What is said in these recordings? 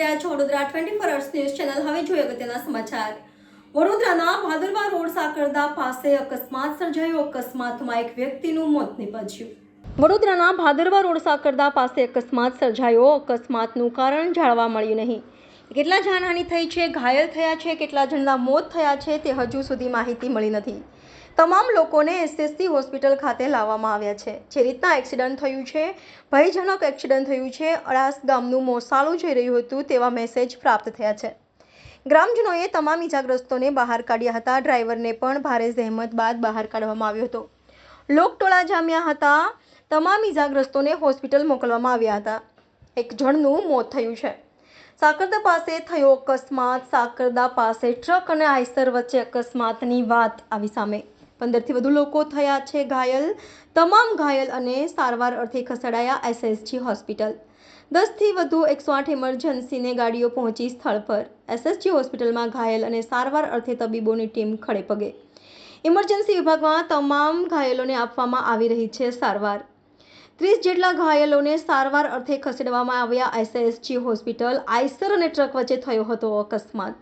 રહ્યા છો Vadodara twenty four hours news channel હવે જોઈએ અગત્યના સમાચાર. વડોદરાના ભાદરવા રોડ સાકરદા પાસે અકસ્માત સર્જાયો. અકસ્માતમાં એક વ્યક્તિનું મોત નીપજ્યું. વડોદરાના ભાદરવા રોડ સાકરદા પાસે અકસ્માત સર્જાયો. અકસ્માતનું કારણ જાણવા મળ્યું નહીં. કેટલા જાનહાનિ થઈ છે, ઘાયલ થયા છે, કેટલા જણના મોત થયા છે તે હજુ સુધી માહિતી મળી નથી. તમામ લોકોને એસએસસી હોસ્પિટલ ખાતે લાવવામાં આવ્યા છે. જે રીતના એક્સિડન્ટ થયું છે, ભયજનક એક્સિડન્ટ થયું છે, અડાસ ગામનું મોસાળું જઈ રહ્યું હતું તેવા મેસેજ પ્રાપ્ત થયા છે. ગ્રામજનોએ તમામ ઇજાગ્રસ્તોને બહાર કાઢ્યા હતા, ડ્રાઈવરને પણ ભારે જહેમત બાદ બહાર કાઢવામાં આવ્યો હતો. લોકટોળા જામ્યા હતા, તમામ ઇજાગ્રસ્તોને હોસ્પિટલ મોકલવામાં આવ્યા હતા. એક જણનું મોત થયું છે. સાકરદા પાસે થયો અકસ્માત. સાકરદા પાસે ટ્રક અને આઈસર વચ્ચે અકસ્માતની વાત આવી સામે. પંદરથી વધુ લોકો થયા છે ઘાયલ. તમામ ઘાયલ અને સારવાર અર્થે ખસેડાયા એસએસજી હોસ્પિટલ. દસથી વધુ એકસો આઠ ઇમરજન્સીને ગાડીઓ પહોંચી સ્થળ પર. એસએસજી હોસ્પિટલમાં ઘાયલ અને સારવાર અર્થે તબીબોની ટીમ ખડે પગે. ઇમરજન્સી વિભાગમાં તમામ ઘાયલોને આપવામાં આવી રહી છે સારવાર. ત્રીસ જેટલા ઘાયલોને સારવાર અર્થે ખસેડવામાં આવ્યા. એસએસજી હોસ્પિટલ, આઈસર અને ટ્રક વચ્ચે થયો હતો અકસ્માત.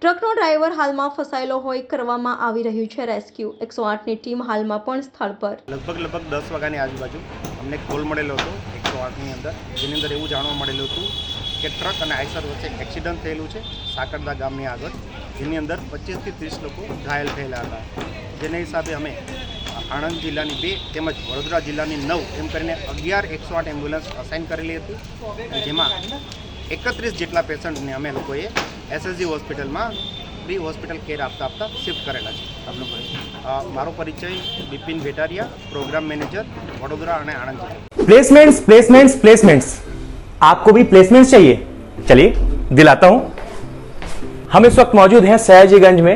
ટ્રકનો ડ્રાઈવર હાલમાં ફસાયેલો હોય કરવામાં આવી રહ્યું છે રેસ્ક્યુ. એકસો આઠની ટીમ હાલમાં પણ સ્થળ પર. લગભગ લગભગ દસ વાગ્યાની આજુબાજુ અમને કોલ મળેલો હતો એકસો આઠની અંદર, જેની અંદર એવું જાણવા મળેલું હતું કે ટ્રક અને આઈસર વચ્ચે એક્સિડન્ટ થયેલું છે સાકરદા ગામની આગળ, જેની અંદર પચીસથી ત્રીસ લોકો ઘાયલ થયેલા હતા. જેના હિસાબે અમે આણંદ જિલ્લાની બે તેમજ વડોદરા જિલ્લાની નવ એમ કરીને અગિયાર એકસો આઠ એમ્બ્યુલન્સ અસાઇન કરેલી હતી અને જેમાં એકત્રીસ જેટલા પેશન્ટને અમે લોકોએ એસએસજી હોસ્પિટલમાં ફ્રી હોસ્પિટલ કેર આપતા આપતા શિફ્ટ કરેલા છે આપનો પરિચય અ, મારો પરિચય બિપિન ભેટારિયા પ્રોગ્રામ મેનેજર વડોદરા અને આણંદ જિલ્લા प्लेसमेंट्स प्लेसमेंट्स प्लेसमेंट्स आपको भी प्लेसमेंट्स चाहिए चलिए दिलाता हूं हम इस वक्त मौजूद हैं सयाजीगंज में